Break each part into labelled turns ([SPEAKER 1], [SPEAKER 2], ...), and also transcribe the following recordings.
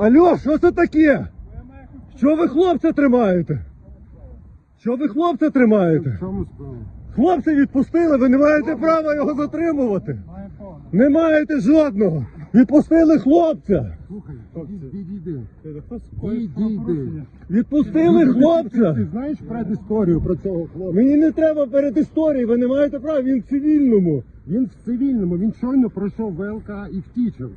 [SPEAKER 1] Алло, що це таке? Що ви хлопця тримаєте? Що ви хлопця тримаєте? Хлопця відпустили, ви не маєте права його затримувати. Не маєте жодного. Відпустили хлопця.
[SPEAKER 2] Відійди.
[SPEAKER 1] Відпустили хлопця.
[SPEAKER 2] Ти знаєш предісторію про цього хлопця?
[SPEAKER 1] Мені не треба перед історією, ви не маєте права, він в цивільному.
[SPEAKER 2] Він в цивільному, він щойно пройшов ВЛК і втічив.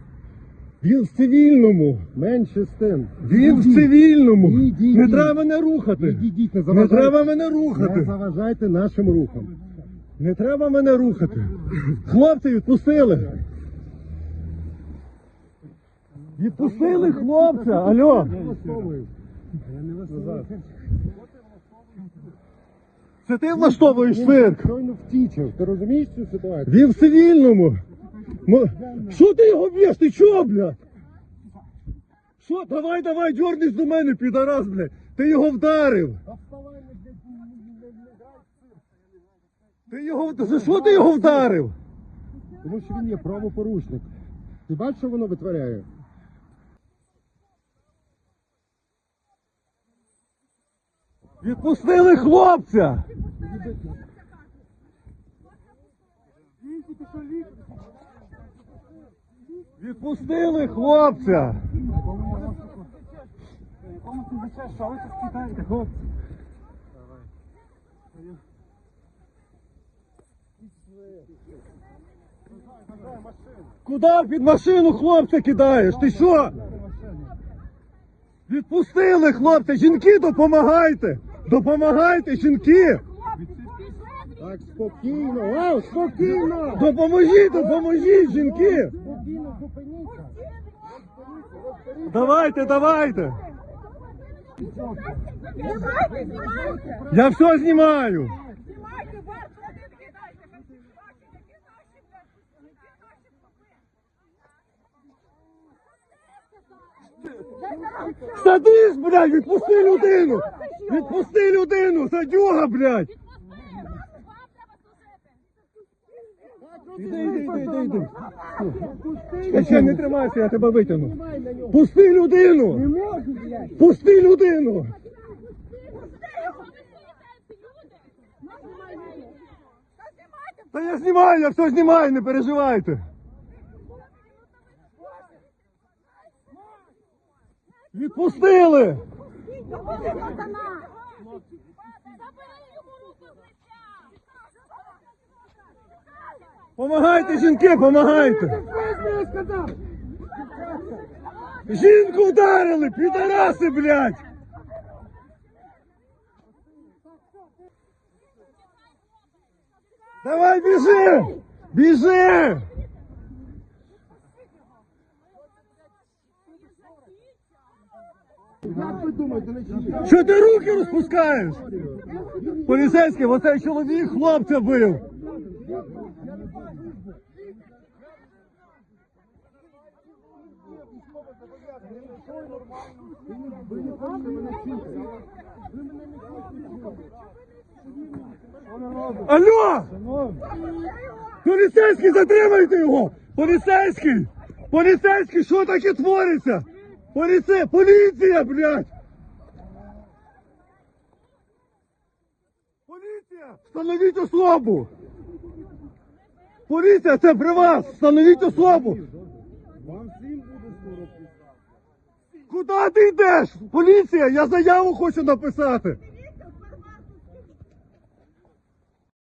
[SPEAKER 1] Він в цивільному.
[SPEAKER 2] Менше з тим.
[SPEAKER 1] Він в цивільному. Не треба мене рухати.
[SPEAKER 2] Не
[SPEAKER 1] Не
[SPEAKER 2] заважайте.
[SPEAKER 1] треба мене
[SPEAKER 2] Не
[SPEAKER 1] рухати.
[SPEAKER 2] заважайте нашим рухам.
[SPEAKER 1] Не треба мене рухати. Хлопці відпустили. Відпустили хлопця. Алло. Це ти влаштовуєш цирк.
[SPEAKER 2] Щойно втічив. Ти розумієш цю ситуацію?
[SPEAKER 1] Він в цивільному. Що ти його б'єш? Ти чого, блядь? Що? Давай, давай, дьорнись до мене, підарас, блядь. Ти його вдарив. Ти його За що ти його вдарив?
[SPEAKER 2] Тому що він є правопорушник. Ти бачиш, що воно витворяє?
[SPEAKER 1] Відпустили хлопця! Відпустили хлопця!
[SPEAKER 3] Що ви тут кидаєте, хлопці?
[SPEAKER 1] Куди під машину хлопця кидаєш? Ти що? Відпустили хлопця! Жінки, допомагайте! Допомагайте, жінки!
[SPEAKER 2] Так, спокійно. Вау, спокійно!
[SPEAKER 1] Допоможіть, допоможіть, жінки!
[SPEAKER 2] Спокійно, зупиніться.
[SPEAKER 1] Давайте, давайте!
[SPEAKER 4] Знімайте, знімайте!
[SPEAKER 1] Я все знімаю!
[SPEAKER 4] Знімайте, вас, що ви кидаєте? Ваші, які наші, блядь, які.
[SPEAKER 1] Садись, блядь, відпусти людину! Відпусти людину! Садюга, блядь! Іди, іди, іди, іди, іди. Чекай, чекай, не тримайся, я тебе витягну. Пусти людину! Не можу, блядь! Пусти людину! Та я знімаю, я все знімаю, не переживайте! Відпустили!
[SPEAKER 4] Забери йому руку з лиця!
[SPEAKER 1] Помагайте, жінки, помагайте! Жінку вдарили, підараси, блядь! Давай біжи! Біжи! Що ти руки розпускаєш? Поліцейський, оцей чоловік хлопця бив. Алло! Поліцейський, затримайте його! Поліцейський! Поліцейський, що таке твориться? Поліце... Поліція, блядь! Поліція! Встановіть особу! Поліція, це при вас! Встановіть особу!
[SPEAKER 2] Вам скоро
[SPEAKER 1] Куди ти йдеш? Поліція, я заяву хочу написати!